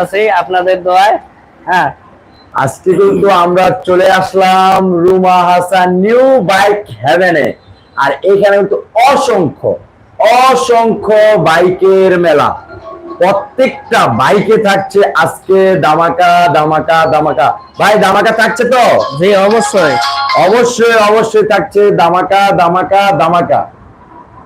আছে আপনাদের দোয়ায় হ্যাঁ। আজকে কিন্তু আমরা চলে আসলাম রুমা হাসান নিউ বাইক হেভেনে। আর এখানে কিন্তু অসংখ্য অসংখ্য বাইকের মেলা। প্রত্যেকটা বাইকে থাকছে আজকে দামাকা দামাকা দামাকা ভাই দামাকা থাকছে তো? জি অবশ্যই। অবশ্যই অবশ্যই থাকছে দামাকা দামাকা দামাকা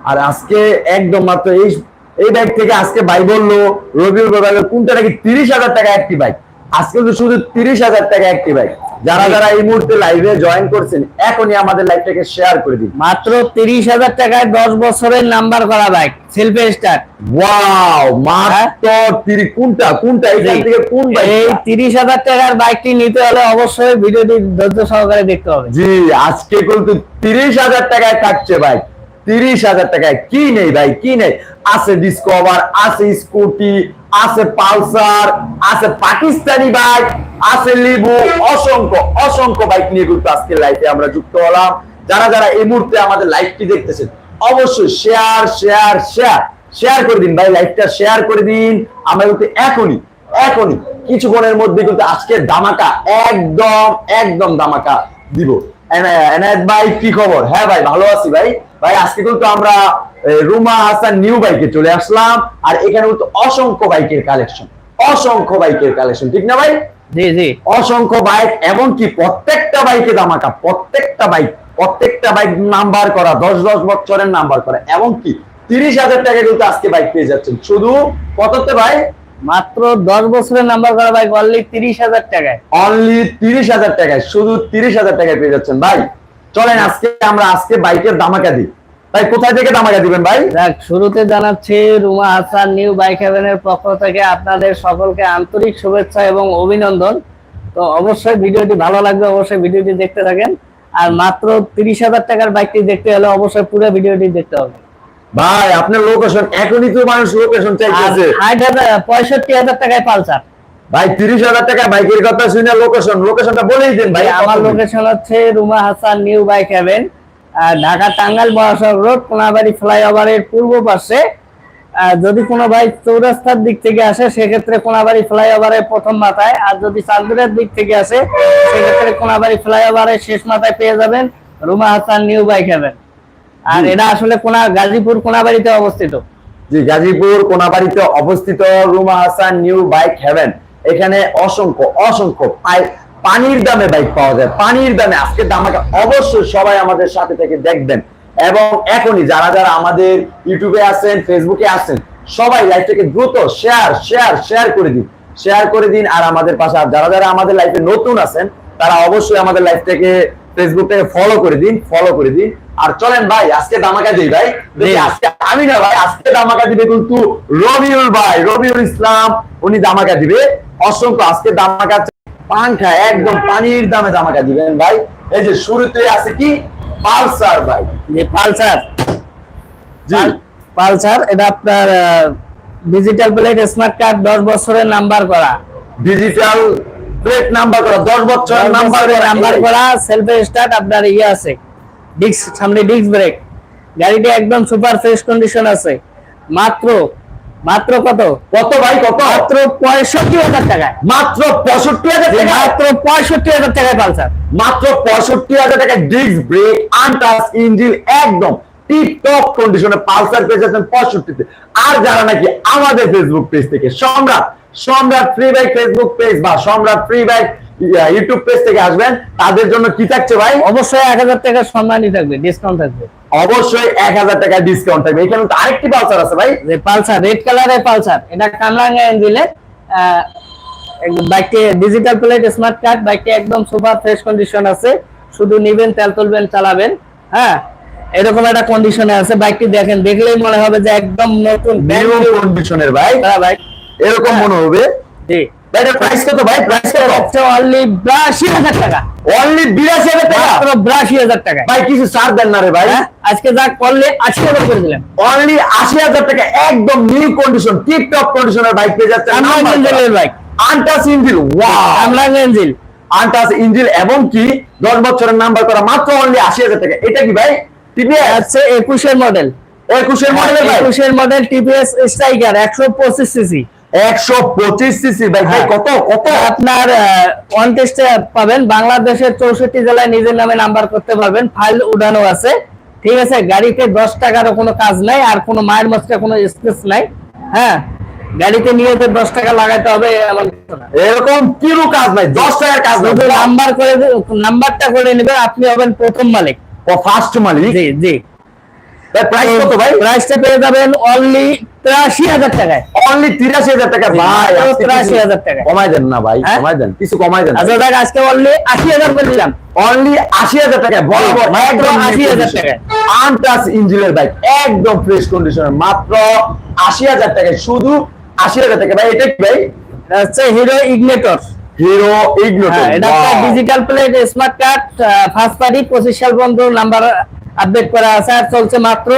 আর আজকে একদম মাত্র এই এই বাইক থেকে আজকে ভাই বলল রবিউল কোনটা নাকি তিরিশ হাজার টাকা একটি বাইক আজকে তো শুধু তিরিশ হাজার টাকা একটি বাইক যারা যারা এই মুহূর্তে লাইভে জয়েন করছেন এখনই আমাদের লাইভটাকে শেয়ার করে দিন। মাত্র তিরিশ হাজার টাকায় দশ বছরের নাম্বার করা বাইক সেলফি স্টার্ট ওয়াও মাত্র তিরিশ কোনটা? কোনটা? এখান থেকে কোন হ্যাঁ? এই তিরিশ হাজার টাকার বাইকটি নিতে হলে অবশ্যই ভিডিওটি ধৈর্য সহকারে দেখতে হবে। জি আজকে কিন্তু তিরিশ হাজার টাকায় থাকছে ভাই তিরিশ হাজার টাকায়। কি নেই ভাই, কি নেই? আছে ডিসকভার আছে স্কুটি আছে পালসার আছে পাকিস্তানি বাইক আছে লিবু অসংখ্য অসংখ্য বাইক নিয়ে কিন্তু আজকে লাইফে আমরা যুক্ত হলাম। যারা যারা এই মুহূর্তে আমাদের লাইভটি দেখতেছেন, অবশ্যই শেয়ার শেয়ার শেয়ার শেয়ার করে দিন ভাই লাইভটা শেয়ার করে দিন। আমরা কিন্তু এখনই এখনই কিছুক্ষণের মধ্যে কিন্তু আজকে দামাকা একদম একদম দামাকা দিব। এনায়েত ভাই কি খবর? হ্যাঁ ভাই ভালো আছি ভাই। ভাই আজকে কিন্তু আমরা রুমা হাসান নিউ বাইকে চলে আসলাম। আর এখানে কিন্তু অসংখ্য বাইকের কালেকশন। অসংখ্য বাইকের কালেকশন ঠিক না ভাই? জি জি। অসংখ্য বাইক এবং কি প্রত্যেকটা বাইকে দামাকা প্রত্যেকটা বাইক প্রত্যেকটা বাইক নাম্বার করা দশ দশ বছরের নাম্বার করা এবং কি তিরিশ হাজার টাকা কিন্তু আজকে বাইক পেয়ে যাচ্ছেন। শুধু কততে ভাই? মাত্র দশ বছরের নাম্বার করা বাইক অনলি তিরিশ হাজার টাকায়। অনলি তিরিশ হাজার টাকায় শুধু তিরিশ হাজার টাকায় পেয়ে যাচ্ছেন। ভাই চলেন আজকে আমরা আজকে বাইকের দামাকা দিই। ভাই কোথায় থেকে দামাকা দিবেন ভাই? যাক শুরুতে জানাচ্ছি রুমা হাসান নিউ বাইক হেভেনের পক্ষ থেকে আপনাদের সকলকে আন্তরিক শুভেচ্ছা এবং অভিনন্দন। তো অবশ্যই ভিডিওটি ভালো লাগবে অবশ্যই ভিডিওটি দেখতে থাকেন। আর মাত্র তিরিশ হাজার টাকার বাইকটি দেখতে হলে অবশ্যই পুরো ভিডিওটি দেখতে হবে। ভাই আপনার লোকেশন এখনই তো মানুষ লোকেশন চাইতেছে। পঁয়ষট্টি হাজার টাকায় পালসার। ভাই তিরিশ হাজার টাকা বাইকের কথা শুনে লোকেশন লোকেশনটা বলেই দিন ভাই আমার লোকেশন হচ্ছে Ruma Hasan new bike heaven Dhaka Tangail মহাসড়ক রোড কোনাবাড়ি ফ্লাইওভারের পূর্ব পাশে। যদি কোনো ভাই চৌরাস্তার দিক থেকে আসে সেক্ষেত্রে কোনাবাড়ি ফ্লাইওভারের প্রথম মাথায়। আর যদি চাঁদপুরের দিক থেকে আসে সেক্ষেত্রে কোনাবাড়ি ফ্লাইওভারের শেষ মাথায় পেয়ে যাবেন Ruma Hasan new bike heaven আর এটা আসলে কোনা গাজীপুর কোনাবাড়িতে অবস্থিত? জি গাজীপুর কোনাবাড়িতে অবস্থিত Ruma Hasan new bike heaven. এখানে অসংখ্য অসংখ্য পানির দামে বাইক পাওয়া যায়। পানির দামে আজকে দামাকে অবশ্যই সবাই আমাদের সাথে থেকে দেখবেন। এবং এখনই যারা যারা আমাদের ইউটিউবে আছেন ফেসবুকে আছেন সবাই লাইভটাকে দ্রুত শেয়ার শেয়ার শেয়ার করে দিন। শেয়ার করে দিন আর আমাদের পাশে যারা যারা আমাদের লাইফে নতুন আছেন তারা অবশ্যই আমাদের লাইফটাকে ফেসবুক ফলো করে দিন ফলো করে দিন। আর চলেন ভাই আজকে দামাকা দিই ভাই। আজকে আমি না ভাই আজকে দামাকা দিবে কিন্তু রবিউল ভাই রবিউল ইসলাম উনি দামাকা দিবে। অসংখ্য আজকে দামাকা পাংখা একদম পানির দামে দামাকা দিবেন ভাই। এই যে শুরুতে আছে কি? পালসার ভাই। পালসার। জি। পালসার এটা আপনার ডিজিটাল প্লেট স্মার্ট কার্ড দশ বছরের নাম্বার করা। ডিজিটাল প্লেট নাম্বার করা দশ বছর নাম্বার নাম্বার করা সেলফ স্টার্ট আপনার ইয়ে আছে। ডিস্ক সামনে ডিস্ক ব্রেক গাড়িটি একদম সুপার ফ্রেশ কন্ডিশন আছে। মাত্র মাত্র কত? কত ভাই কত? মাত্র পঁয়ষট্টি হাজার টাকায়। মাত্র পঁয়ষট্টি হাজার টাকা মাত্র পঁয়ষট্টি হাজার টাকায় পালসার মাত্র পঁয়ষট্টি হাজার টাকা ডিস্ক ব্রেক আনটাচ ইঞ্জিন একদম টিপ কন্ডিশনে পালসার পেয়ে পঁয়ষট্টিতে। আর যারা নাকি আমাদের ফেসবুক পেজ থেকে সম্রাট সম্রাট ফ্রি বাইক ফেসবুক পেজ বা সম্রাট ফ্রি বাইক ইউটিউব পেজ থেকে আসবেন। তাদের জন্য কি থাকছে ভাই? অবশ্যই এক হাজার টাকার সম্মানই থাকবে ডিসকাউন্ট থাকবে। অবশ্যই এক হাজার টাকা ডিসকাউন্ট থাকবে। এখানে তো আরেকটি পালসার আছে ভাই। যে পালসার রেড কালারের পালসার এটা কামরাঙ্গা এঞ্জিলে বাইকটি ডিজিটাল প্লেট স্মার্ট কার্ড বাইকটি একদম সুপার ফ্রেশ কন্ডিশন আছে। শুধু নিবেন তেল তুলবেন চালাবেন হ্যাঁ? এরকম একটা কন্ডিশনে আছে। বাইকটি দেখেন দেখলেই মনে হবে যে একদম নতুন কন্ডিশনের ভাই। বাইক। এরকম মনে হবে। জি। এটার প্রাইস কত ভাই? প্রাইস কত? হচ্ছে অনলি বিরাশি হাজার টাকা। অনলি মাত্র ভাই কিছু ছাড় দেন না রে ভাই। হ্যাঁ আজকে যা করলে আশি হাজার করে দিলেন অনলি আশি হাজার টাকা একদম নিউ কন্ডিশন টিপ কন্ডিশনের বাইক পেয়ে যাচ্ছে কামরাঙ্গা বাইক আনটাস ইঞ্জিল ওয়াও আনটাস ইঞ্জিল এবং কি? দশ বছরের নাম্বার করা মাত্র অনলি আশি হাজার টাকা। এটা কি ভাই? টিপিএস হচ্ছে একুশের মডেল একুশের মডেল ভাই একুশের মডেল টিপিএস স্ট্রাইকার একশো পঁচিশ সিসি একশো পঁচিশ সিসি ভাই ভাই। কত কত? আপনার ওয়ান টেস্টে পাবেন। বাংলাদেশের চৌষট্টি জেলায় নিজের নামে নাম্বার করতে পারবেন। ফাইল উঠানো আছে। ঠিক আছে গাড়িতে দশ টাকারও কোনো কাজ নাই আর কোনো মায়ের মস্তে কোনো স্পেস নাই। হ্যাঁ গাড়িতে নিয়ে তো দশ টাকা লাগাতে হবে এরকম কিরু কাজ নাই? দশ টাকার কাজ নাম্বার করে নাম্বারটা করে নেবেন আপনি হবেন প্রথম মালিক। ও ফার্স্ট মালিক? জি জি। প্রাইস কত ভাই? প্রাইসটা পেয়ে যাবেন অনলি তিরাশি হাজার টাকায়। অনলি তিরাশি হাজার টাকা ভাই মাত্র আজকে কিছু 83,000 টাকা। কমাই দেন না ভাই হ্যাঁ? কমাই দেন কিছু কমাই দেন আচ্ছা দেখ আজকে অনলি আশি হাজার করে দিলাম। অনলি আশি হাজার টাকা বরাবর মাত্র একদম 80,000 টাকা। আনটাচ ইঞ্জিনের বাইক একদম ফ্রেশ কন্ডিশনের মাত্র আশি হাজার টাকায় শুধু আশি হাজার টাকা ভাই এটা কি ভাই? হিরো ইগনেটর হিরো ইগনোটর হ্যাঁ এটা digital plate smart card first party পঁচিশ সাল পর্যন্ত নাম্বার আপডেট করা আছে আর চলছে মাত্র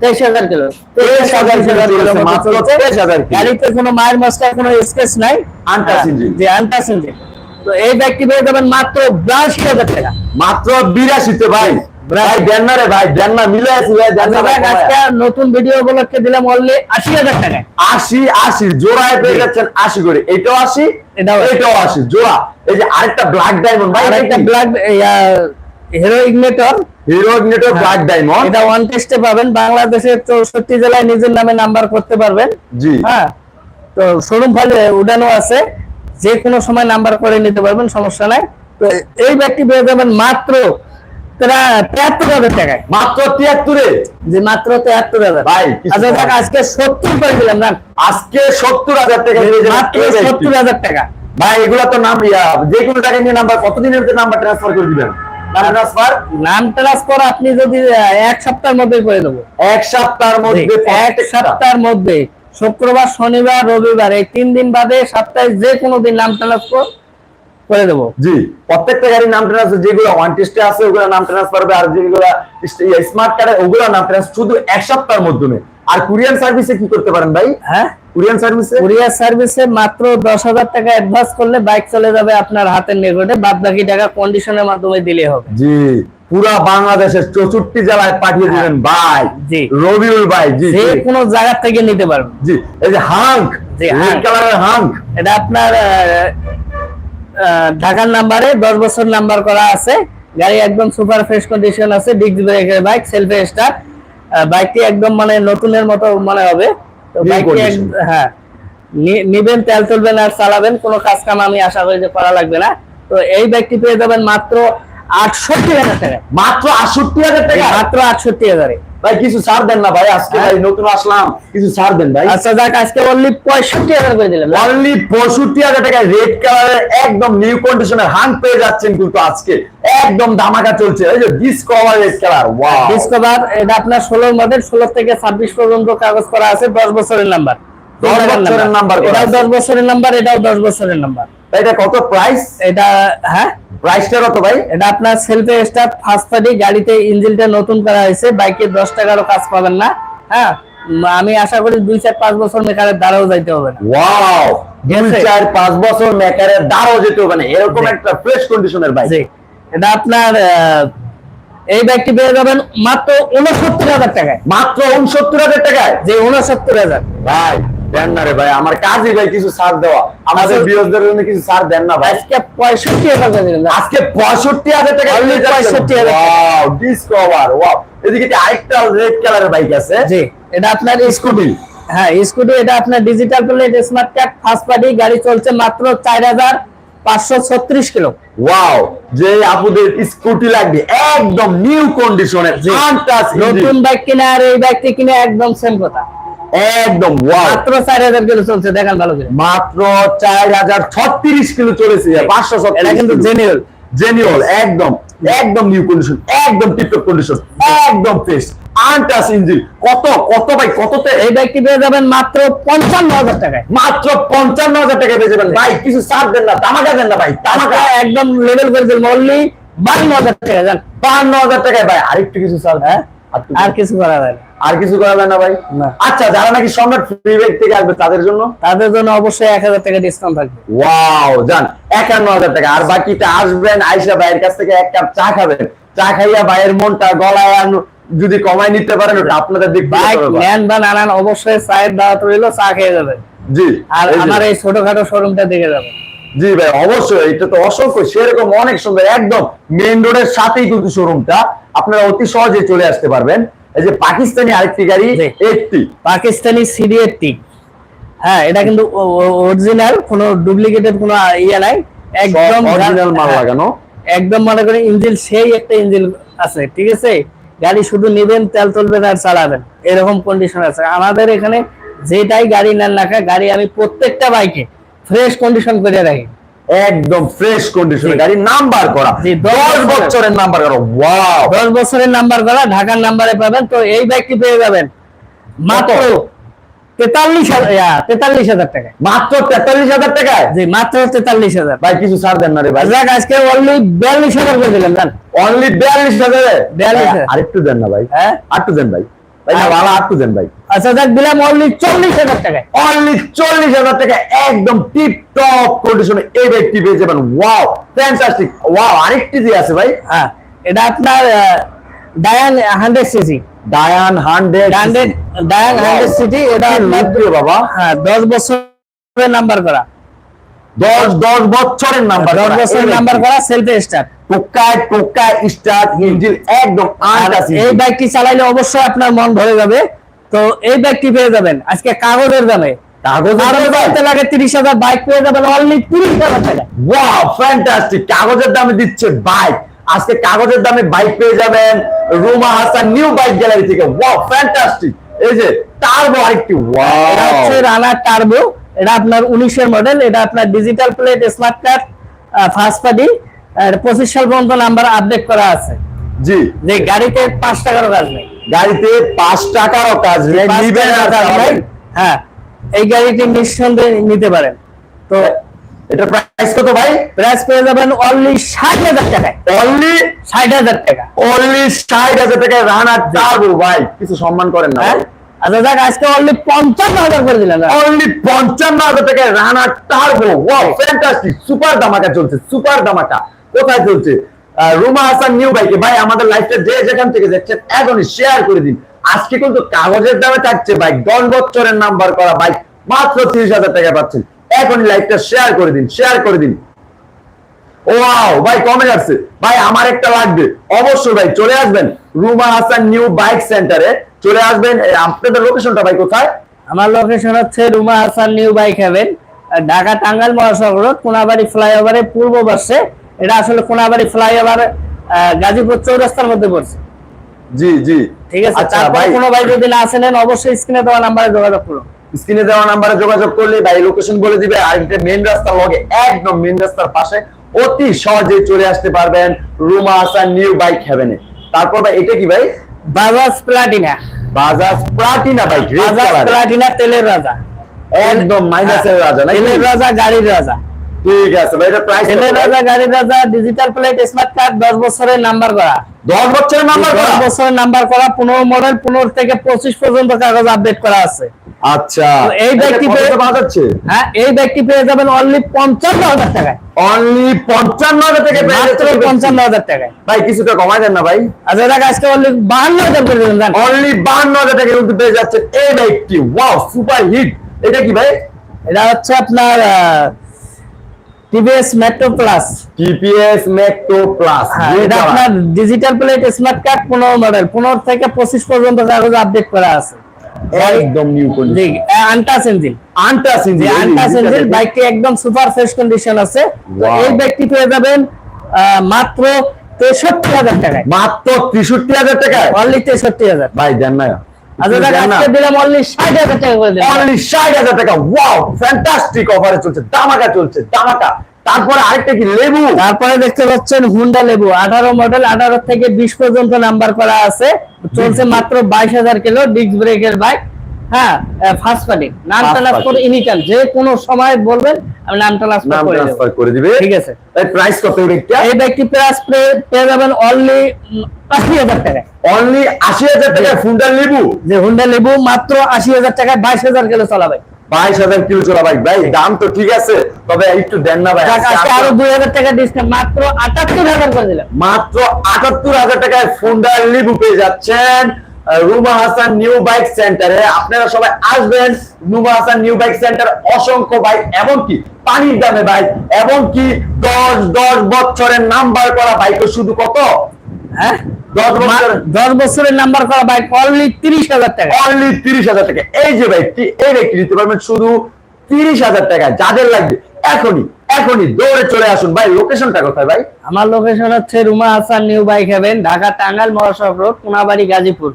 তেইশ হাজার কিলো। তেইশ হাজার কিলো মাত্র 23,000 কিলো। গাড়িতে কোনো মায়ের মাস্টার কোনো স্কেচ নাই। Untouched হ্যাঁ, engine। জি আনটাস ইঞ্জিন। তো এই ব্যক্তি পেয়ে যাবেন মাত্র বিরাশি হাজার টাকা। মাত্র বিরাশিতে ভাই। ভাই দেন না রে ভাই দেন না মিলে আছি ভাই দেন না ভাই, আজকে নতুন ভিডিও উপলক্ষে দিলাম অনলি জোড়ায় পেয়ে যাচ্ছেন করে। এটাও জোড়া। এই যে আরেকটা ব্ল্যাক ডায়মন্ড ভাই black Hero Ignitor Hero Ignitor black diamond এটা ওয়ান টেস্টে পাবেন। বাংলাদেশের চৌষট্টি জেলায় নিজের নামে নাম্বার করতে পারবেন। জি। হ্যাঁ। তো শোরুম ফাইলে উঠানো আছে। যে কোনো সময় নাম্বার করে নিতে পারবেন সমস্যা নাই। তো এই ব্যক্তি পেয়ে যাবেন মাত্র টাকায়। মাত্র তিয়াত্তরে? যে মাত্র তেহাত্তর হাজার। ভাই, আচ্ছা আজকে সত্তর করে দিলাম না আজকে সত্তর হাজার টাকা মাত্র সত্তর হাজার টাকা। ভাই এগুলা তো নাম যে কোনো টাকা নিয়ে নাম্বার কতদিনের ভিতরে নাম্বার ট্রান্সফার করে দিবেন? নাম ট্রান্সফার আপনি যদি এক সপ্তাহের মধ্যে করে দেবো। এক সপ্তাহের মধ্যে এক সপ্তাহের মধ্যে শুক্রবার শনিবার রবিবার এই তিন দিন বাদে সপ্তাহে যে কোনো দিন নাম ট্রান্সফার করে দেবো। জি। প্রত্যেকটা গাড়ির নাম ট্রান্সফার যেগুলো ওয়ান টেস্টে আছে ওগুলো নাম ট্রান্সফার হবে আর যেগুলো স্মার্ট কার্ডে ওগুলো নাম ট্রান্সফার শুধু এক সপ্তাহের মাধ্যমে। আর কুরিয়ার সার্ভিসে কি করতে পারেন ভাই? হ্যাঁ? কুরিয়ার সার্ভিসে কুরিয়ার সার্ভিসে মাত্র দশ হাজার টাকা অ্যাডভান্স করলে বাইক চলে যাবে আপনার হাতের নিকটে বাদ বাকি টাকা কন্ডিশনের মাধ্যমে দিলে হবে। জি। পুরা বাংলাদেশের চৌষট্টি জেলায় পাঠিয়ে দিবেন ভাই। জি। রবিউল ভাই জি যে কোনো জায়গা থেকে নিতে পারবেন। জি। এই যে হাঙ্ক জি, হাঙ্ক। কালারের হাঙ্ক। এটা আপনার ঢাকার নাম্বারে দশ বছর নাম্বার করা আছে। গাড়ি একদম সুপার ফ্রেশ কন্ডিশন আছে ডিস্ক ব্রেকের বাইক সেলফ স্টার্ট বাইকটি একদম মানে নতুনের মতো মনে হবে। তো বাইকটি হ্যাঁ। নিবেন তেল তুলবেন আর চালাবেন কোনো কাজ কাম আমি আশা করি যে করা লাগবে না। তো এই বাইকটি পেয়ে যাবেন মাত্র আটষট্টি হাজার টাকা মাত্র আটষট্টি হাজার টাকা? মাত্র আটষট্টি হাজারে। ভাই কিছু ছাড় দেন না ভাই আজকে হ্যাঁ। ভাই নতুন আসলাম। কিছু ছাড় দেন ভাই। আচ্ছা যাক আজকে অনলি পঁয়ষট্টি হাজার করে দিলাম। অনলি পঁয়ষট্টি হাজার টাকায় রেড কালারের একদম নিউ কন্ডিশনের হাং পেয়ে যাচ্ছেন কিন্তু আজকে। একদম ধামাকা চলছে। এই যে Discover red colour wow Discover এটা আপনার ষোলোর মধ্যে ষোলো থেকে ছাব্বিশ পর্যন্ত কাগজ করা আছে দশ বছরের নাম্বার 10 বছরের নাম্বার এটাও। দশ বছরের নাম্বার এটাও দশ বছরের নাম্বার এটা কত প্রাইস এটা হ্যাঁ? প্রাইসটা কত ভাই? এটা আপনার সেলফে স্টার্ট ফার্স্ট পার্টি গাড়িতে ইঞ্জিনটা নতুন করা হয়েছে বাইকে দশ টাকারও কাজ পাবেন না হ্যাঁ? আমি আশা করি দুই চার পাঁচ বছর মেকারের দ্বারাও যাইতে হবে না। ওয়াও দুই। চার পাঁচ বছর মেকারের দাঁড়ও যেতে হবে না। এরকম একটা ফ্রেশ কন্ডিশনের বাইক জি। এটা আপনার এই বাইকটি পেয়ে যাবেন মাত্র উনসত্তর হাজার টাকায়। মাত্র উনসত্তর হাজার টাকায়? যে উনসত্তর হাজার। ভাই দেন না রে ভাই আমার কাজই ভাই কিছু ছাড় দেওয়া। আমাদের। জন্য কিছু ছাড় দেন না ভাই। আজকে পঁয়ষট্টি হাজার করে দিলেন আজকে পঁয়ষট্টি হাজার টাকা Only 65,000 টাকা। ডিসকভার ওয়াও এদিকে আরেকটা রেড কালারের বাইক আছে? জি এটা আপনার স্কুটি হ্যাঁ স্কুটি এটা আপনার digital plate smart card first party গাড়ি চলছে মাত্র চার হাজার পাঁচশো ছত্রিশ কিলো। ওয়াও যে আপুদের স্কুটি লাগবে একদম নিউ কন্ডিশনের নতুন বাইক কিনে আর এই বাইকটি কিনে একদম সেম কথা। একদম মাত্র চার হাজার কিলো চলছে দেখেন ভালো করে। মাত্র চার হাজার ছত্রিশ কিলো চলেছে পাঁচশো এটা কিন্তু জেনুয়েল জেনুয়াল একদম একদম নিউ কন্ডিশন একদম টিপটপ কন্ডিশন একদম ফ্রেশ আনটাচ ইঞ্জিন। কত কত ভাই কততে? এই বাইকটি পেয়ে যাবেন মাত্র পঞ্চান্ন হাজার টাকায়। মাত্র পঞ্চান্ন হাজার টাকা পেয়ে যাবেন। ভাই কিছু ছাড় দেন না তামাকা দেন না ভাই তামাকা একদম লেভেল করে দিল অনলি বান্ন হাজার টাকা জান। বান্ন হাজার টাকায় ভাই আরেকটু কিছু ছাড় হ্যাঁ? আর কিছু করা যায় আর কিছু করা যায় না ভাই? আচ্ছা যারা নাকি সম্রাট ফ্রি ব্যাগ থেকে আসবে তাদের জন্য? তাদের জন্য অবশ্যই এক হাজার টাকা ডিসকাউন্ট থাকবে। ওয়াও জান একান্ন হাজার টাকা। আর বাকিটা আসবেন আইসা ভাইয়ের কাছ থেকে এক কাপ চা খাবেন। চা খাইয়া ভাইয়ের মনটা গলায় যদি কমাই নিতে পারেন ওটা আপনাদের দিক বাইক নেন বা না নেন অবশ্যই চায়ের দাওয়াত রইল চা খেয়ে যাবেন। জি আর। আমার এই ছোটখাটো শোরুমটা দেখে যাবেন। জি ভাই অবশ্যই এটা তো অসংখ্য সেরকম অনেক সুন্দর একদম মেইন রোডের সাথেই কিন্তু শোরুমটা আপনারা অতি সহজে চলে আসতে পারবেন। এই যে পাকিস্তানি আরেকটি গাড়ি। একটি পাকিস্তানি সিডি এইটটি হ্যাঁ এটা কিন্তু অরিজিনাল কোনো ডুপ্লিকেটেড কোনো ইয়ে নাই। একদম অরিজিনাল মাল হ্যাঁ, লাগানো। একদম মনে করেন ইঞ্জিন সেই একটা ইঞ্জিন আছে ঠিক আছে? গাড়ি শুধু নেবেন তেল তুলবেন আর চালাবেন। এরকম কন্ডিশন আছে। আমাদের এখানে যেটাই গাড়ি নেন না কেন, গাড়ি আমি প্রত্যেকটা বাইকে ফ্রেশ কন্ডিশন করে রাখি। একদম ফ্রেশ কন্ডিশনে গাড়ি নাম্বার করা। জি, দশ দশ বছরের। বছরের নাম্বার করা। ওয়াও দশ বছরের নাম্বার করা ঢাকার নাম্বারে পাবেন। তো এই বাইকটি পেয়ে যাবেন। মাত্র তেতাল্লিশ হাজার তেতাল্লিশ হাজার টাকায়। মাত্র তেতাল্লিশ হাজার টাকায়? জি মাত্র তেতাল্লিশ হাজার। ভাই কিছু ছাড় দেন না রে ভাই। যাক আজকে অনলি বিয়াল্লিশ হাজার করে দিলাম জান। অনলি বিয়াল্লিশ হাজারে? 42,000 আরেকটু দেন না ভাই। হ্যাঁ? আরেকটু দেন ভাই। দেন ভাই। আচ্ছা যাক দিলাম অনলি চল্লিশ হাজার টাকায় অনলি চল্লিশ হাজার টাকা একদম টিপ টপ কন্ডিশনে এই ব্যক্তি পেয়ে যাবেন। ওয়াও ফ্যান্টাস্টিক ওয়াও আরেকটি যে আছে ভাই। হ্যাঁ এটা আপনার ডায়ান হান্ড্রেড সিসি ডায়ান হান্ড্রেড হান্ড্রেড ডায়ান হান্ড্রেড সিটি এটা বাবা। হ্যাঁ দশ বছরের নাম্বার করা। দশ দশ বছরের নাম্বার দশ বছরের নাম্বার করা সেলফ স্টার্ট টোকায় টোকায় স্টার্ট ইঞ্জিন একদম এই বাইকটি চালাইলে অবশ্যই আপনার মন ভরে যাবে। তো এই বাইকটি পেয়ে যাবেন। আজকে কাগজের দামে। কাগজের দিচ্ছে বাইক আজকে কাগজের দামে বাইক পেয়ে যাবেন Ruma Hasan new bike gallery থেকে। ওয়াও ফ্যান্টাস্টিক এই যে টার্বো আরেকটি ওয়াও রানার টার্বো এটা আপনার উনিশের মডেল এটা আপনার digital plate smart card first party পঁচিশ সাল পর্যন্ত নাম্বার আপডেট করা আছে। জি। যে গাড়িতে পাঁচ টাকারও কাজ নেই। গাড়িতে পাঁচ টাকারও কাজ নেই নিবেন। হ্যাঁ এই গাড়িটি নিঃসন্দেহে নিতে পারেন। তো এটা প্রাইস কত ভাই? প্রাইস পেয়ে যাবেন অনলি ষাট হাজার টাকায়। অনলি ষাট হাজার টাকা। অনলি ষাট হাজার টাকায় রানার টার্বো ভাই কিছু সম্মান করেন না হ্যাঁ? আচ্ছা দেখ আজকে অনলি পঞ্চান্ন হাজার করে দিলেন না? অনলি পঞ্চান্ন হাজার টাকায় runner turbo wow fantastic super দামাকা চলছে সুপার দামাকা কোথায় চলছে? রুমা হাসান নিউ বাইকে ভাই আমাদের লাইফটা যে যেখান থেকে যাচ্ছেন এখনই শেয়ার করে দিন। আজকে কিন্তু কাগজের দামে থাকছে বাইক দশ বছরের নাম্বার করা বাইক মাত্র তিরিশ হাজার টাকা পাচ্ছেন। এখনই লাইফটা শেয়ার করে দিন শেয়ার করে দিন। ওয়াও ভাই কমে যাচ্ছে। ভাই আমার একটা লাগবে। অবশ্যই ভাই চলে আসবেন। রুমা হাসান নিউ বাইক সেন্টারে চলে আসবেন। আপনাদের লোকেশনটা ভাই কোথায়? আমার লোকেশন হচ্ছে Ruma Hasan new bike haven Dhaka Tangail মহাসড়ক রোড কোনাবাড়ি ফ্লাইওভারের পূর্ব পাশে। এটা আসলে কোনাবাড়ি ফ্লাইওভার গাজীপুর চৌরাস্তার মধ্যে পড়ছে। জি জি। ঠিক আছে আচ্ছা ভাই। কোনো ভাই যদি না আসেন অবশ্যই স্ক্রিনে দেওয়া নাম্বারে যোগাযোগ করুন। স্ক্রিনে দেওয়া নাম্বারে যোগাযোগ করলে ভাই লোকেশন বলে দিবে আর এটা মেইন রাস্তার লগে একদম মেইন রাস্তার পাশে অতি সহজে চলে আসতে পারবেন রুমা হাসান নিউ বাইক হ্যাভেনে তারপর ভাই এটা কি ভাই? Bajaj Platina. Bajaj Platina bike Bajaj Platina তেলের রাজা। একদম মাইনাসের রাজা তেলের রাজা গাড়ির রাজা। ঠিক আছে ভাই এটা প্রাইস রাজা গাড়ির রাজা ডিজিটাল প্লেট স্মার্ট কার্ড দশ বছরের নাম্বার করা। 10 বছরের নাম্বার করা? বছরের নাম্বার করা পনেরো মডেল পনেরো থেকে পঁচিশ পর্যন্ত কাগজ আপডেট করা আছে। আচ্ছা। এই ব্যক্তি পেয়ে- যাচ্ছে? হ্যাঁ এই ব্যক্তি পেয়ে যাবেন অনলি পঞ্চান্ন হাজার টাকায়। অনলি 55 হাজার টাকা পেয়ে মাত্র যাচ্ছে। পঞ্চান্ন হাজার টাকায়। ভাই কিছুটা কমাই দেন না ভাই। আচ্ছা দেখ আজকে অনলি বাহান্ন হাজার করে দেবেন জান অনলি 52 হাজার টাকা কিন্তু পেয়ে যাচ্ছে এই বাইকটি ওয়াও সুপার হিট এটা কি ভাই? এটা হচ্ছে আপনার TVS Metro plus TVS Metro plus এটা আপনার ডিজিটাল প্লেট স্মার্ট কার্ড পনেরো মডেল পনেরো থেকে পঁচিশ পর্যন্ত কাগজ আপডেট করা আছে। একদম নিউ কন্ডিশন জি untouch engine untouch engine untouch engine বাইকটি একদম সুপার ফ্রেশ কন্ডিশন আছে। এই ব্যক্তি পেয়ে যাবেন মাত্র তেষট্টি হাজার টাকায়। মাত্র 63 হাজার টাকা অনলি তেষট্টি হাজার। ভাই দেন না। দেখ আজকে দিলাম অনলি ষাট হাজার টাকা করে দেবেন অনলি 60 হাজার টাকা। ওয়াও ফ্যান্টাস্টিক অফারে চলছে দামাকা চলছে দামাকা তারপরে আরেকটা কি লেবু? তারপরে দেখতে পাচ্ছেন হুন্ডা লেবু আঠারো মডেল আঠারো থেকে বিশ পর্যন্ত নাম্বার করা আছে। চলছে মাত্র বাইশ হাজার কিলো ডিস্ক ব্রেকের বাইক হ্যাঁ ফার্স্ট পার্টি নাম ট্রান্সফার। যে কোনো সময় বলবেন আমি নাম ট্রান্সফার করে দেবো। ট্রান্সফার করে দিবে। ঠিক আছে। এই প্রাইস কত এটা এই প্রাইস পেয়ে যাবেন অনলি আশি হাজার টাকায়। অনলি 80 হাজার টাকা ফুন্ডার লেবু যে হুন্ডা লেবু মাত্র আশি হাজার টাকায় বাইশ হাজার কিলো চালাবে। বাইশ হাজার কিলো চলা বাইক ভাই দাম তো ঠিক আছে তবে একটু দেন না ভাই। আরও দুই হাজার টাকা ডিসকাউন্ট মাত্র আটাত্তর হাজার করে দিলাম। মাত্র আটাত্তর হাজার টাকায় ফোনডার লিবু পেয়ে যাচ্ছেন। রুমা হাসান নিউ বাইক সেন্টারে। আপনারা সবাই আসবেন Ruma Hasan new bike centre. অসংখ্য বাইক এমনকি পানির দামে বাইক এমনকি দশ দশ বছরের নাম্বার করা বাইক শুধু কত? হ্যাঁ? দশ বছরের নাম্বার করা বাইক অনলি তিরিশ হাজার টাকা। অনলি তিরিশ হাজার টাকা। এই যে বাইকটি এই বাইকটি নিতে পারবেন শুধু তিরিশ হাজার টাকা। যাদের লাগবে এখনই এখনই দৌড়ে চলে আসুন। ভাই লোকেশনটা কোথায় ভাই? আমার লোকেশন হচ্ছে Ruma Hasan new bike heaven Dhaka Tangail মহাসড়ক রোড কোনাবাড়ি গাজীপুর।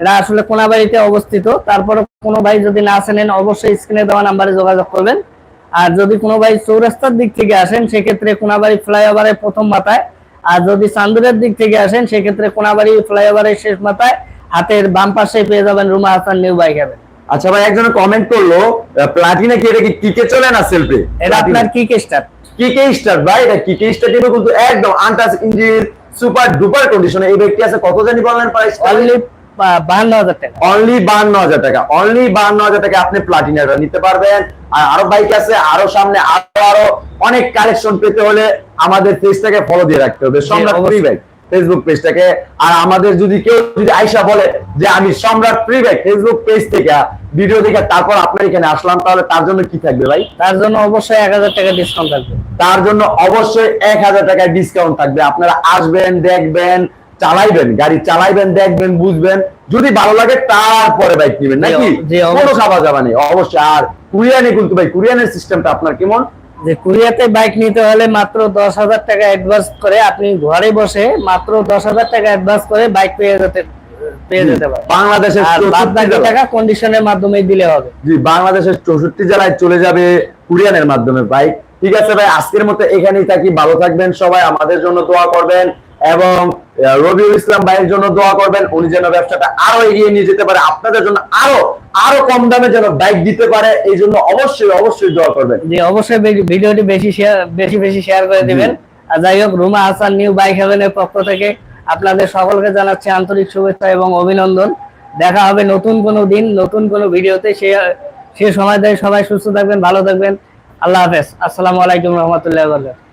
এটা আসলে কোনাবাড়িতে অবস্থিত। তারপরে কোনো ভাই যদি না আসেন অবশ্যই স্ক্রিনে দেওয়া নাম্বারে যোগাযোগ করবেন। আর যদি কোনো ভাই চৌরাস্তার দিক থেকে আসেন সেক্ষেত্রে কোনাবাড়ি ফ্লাইওভারের প্রথম মাথায়। আর যদি চান্দুরের দিক থেকে আসেন সেক্ষেত্রে কোনাবাড়ি ফ্লাইওভারের শেষ মাথায় হাতের বাম পাশে পেয়ে যাবেন Ruma Hasan new bike heaven আচ্ছা ভাই একজন কমেন্ট করল প্লাটিনা কি এটা কি কিকে চলে না সেলফে এটা আপনার কি স্টার্ট কিকে স্টার ভাই এটা কিকে স্টার কিন্তু একদম আনটাচ ইঞ্জিন সুপার ডুপার কন্ডিশনে এই ব্যক্তি আছে কত জানি বললেন প্রাইস বাহান্ন হাজার টাকা। অনলি বান্ন হাজার টাকা। অনলি বান্ন হাজার টাকা আপনি প্লাটিনাটা নিতে পারবেন। আর আরও বাইক আছে আরও সামনে আরও আরও অনেক কালেকশন পেতে হলে আমাদের পেজটাকে ফলো দিয়ে রাখতে হবে। সম্রাট ফ্রি বাইক ফেসবুক পেজটাকে আর আমাদের যদি কেউ যদি আইসা বলে যে আমি Samrat free bike Facebook page থেকে ভিডিও দেখে তারপর আপনার এখানে আসলাম তাহলে তার জন্য কি থাকবে ভাই? তার জন্য অবশ্যই এক হাজার টাকা ডিসকাউন্ট থাকবে। তার জন্য অবশ্যই এক হাজার টাকায় ডিসকাউন্ট থাকবে। আপনারা আসবেন দেখবেন চালাইবেন গাড়ি চালাইবেন দেখবেন বুঝবেন। যদি ভালো লাগে তারপরে বাইক নেবেন নাকি? কোনো। খাওয়া যাবা নেই অবশ্যই আর কুরিয়ানে কিন্তু ভাই কুরিয়ানের সিস্টেমটা আপনার কেমন? যে কুরিয়াতে বাইক নিতে হলে মাত্র দশ হাজার টাকা অ্যাডভান্স করে আপনি ঘরে বসে মাত্র দশ হাজার টাকা অ্যাডভান্স করে বাইক পেয়ে যেতে পেয়ে যেতে পারেন। বাংলাদেশের আর বাদ 64 টাকা কন্ডিশনের মাধ্যমে দিলে হবে। জি বাংলাদেশের চৌষট্টি জেলায় চলে যাবে কুরিয়ানের মাধ্যমে বাইক ঠিক আছে ভাই আজকের মতো এখানেই থাকি। ভালো থাকবেন সবাই আমাদের জন্য দোয়া করবেন। এবং রবিউল ইসলাম ভাইয়ের জন্য দোয়া করবেন। উনি যেন ব্যবসাটা আরও এগিয়ে নিয়ে যেতে পারে। আপনাদের জন্য আরও আরও কম দামে যেন বাইক দিতে পারে এই জন্য অবশ্যই অবশ্যই দোয়া করবেন। যে অবশ্যই ভিডিওটি বেশি শেয়ার বেশি বেশি শেয়ার করে দিবেন। আর যাই হোক রুমা হাসান নিউ বাইক হেভেনের পক্ষ থেকে আপনাদের সকলকে জানাচ্ছি আন্তরিক শুভেচ্ছা এবং অভিনন্দন। দেখা হবে নতুন কোনো দিন নতুন কোনো ভিডিওতে। সে সে সময় ধরে সবাই সুস্থ থাকবেন ভালো থাকবেন। আল্লাহ হাফেজ। আসসালামু আলাইকুম রহমতুল্লাহ